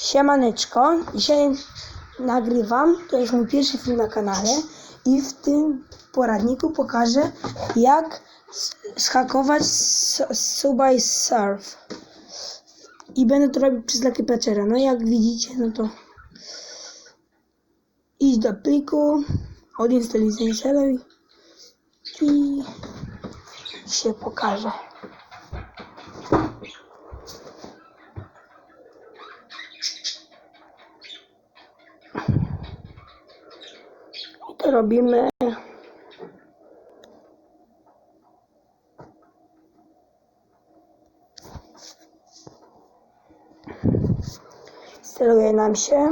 Siemaneczko, dzisiaj nagrywam, to jest mój pierwszy film na kanale i w tym poradniku pokażę jak s- zhakować s- Suba i Surf. I będę to robić przez Lucky Patchera. No jak widzicie, no to idź do pliku, odinstaluj, zainstaluj i się pokaże. Robimy. Steruje nam się.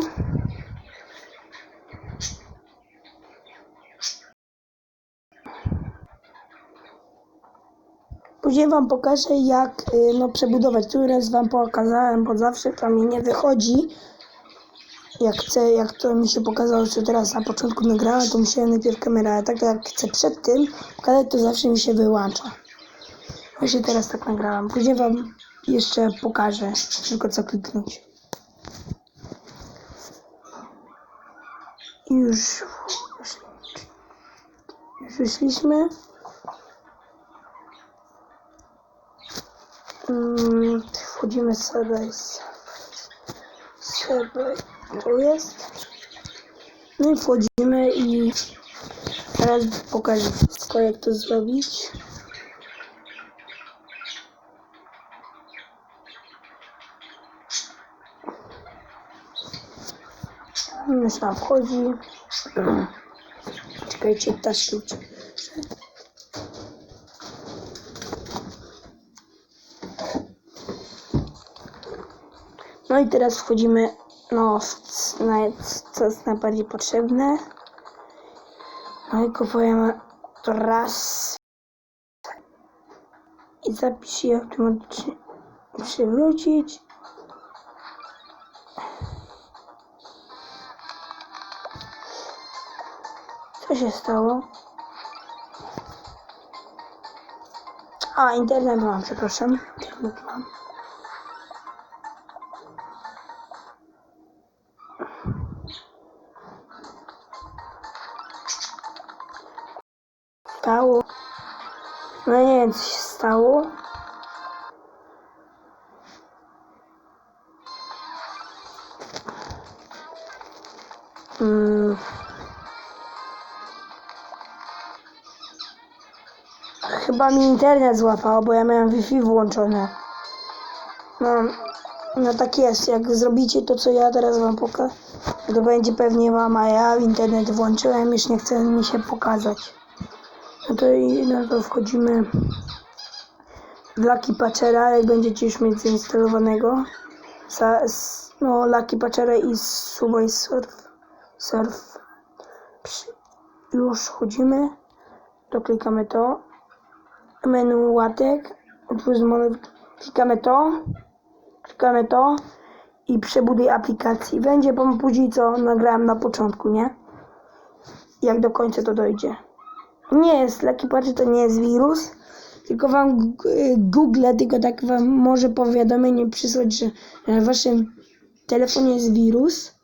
Później Wam pokażę jak y, no, przebudować. Tu raz Wam pokazałem, bo zawsze to mi nie wychodzi. Jak chcę, jak to mi się pokazało, że teraz na początku nagrałem, to musiałem najpierw kamerę, ale tak jak chcę przed tym pokazać, to zawsze mi się wyłącza. Właśnie teraz tak nagrałem. Później Wam jeszcze pokażę, tylko co kliknąć. I Już, już wyszliśmy. Mm, Wchodzimy sobie sobie tu jest. No i wchodzimy i teraz pokażę wszystko jak to zrobić. Już nam wchodzi. Czekajcie, też klucz. No i teraz wchodzimy no, co jest najbardziej potrzebne. No i kupujemy to raz. I zapisz je automatycznie przywrócić. Co się stało? A, internet mam, przepraszam. Internet mam. Stało. No nie wiem, co się stało. Mm. Chyba mi internet złapało, bo ja miałem Wi-Fi włączone. No, no tak jest. Jak zrobicie to, co ja teraz wam pokażę, to będzie pewnie wam, a ja internet włączyłem, już nie chce mi się pokazać. No to, i, no to wchodzimy w Lucky Patchera, jak będziecie już mieć zainstalowanego. Za, no, Lucky Patchera i Subway Surf. Surf. Już wchodzimy. To klikamy to. Menu łatek. Klikamy to. Klikamy to. I przebuduj aplikacji. Będzie wam później co nagrałem na początku, nie? Jak do końca to dojdzie. Nie jest Lucky Patch, to nie jest wirus, tylko wam Google tylko tak wam może powiadomienie przysłać, że na waszym telefonie jest wirus,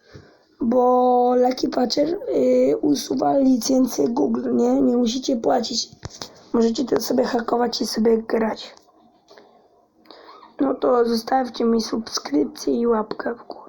bo Lucky Patcher y, usuwa licencję Google, nie? Nie musicie płacić. Możecie to sobie hakować i sobie grać. No to zostawcie mi subskrypcję i łapkę w górę.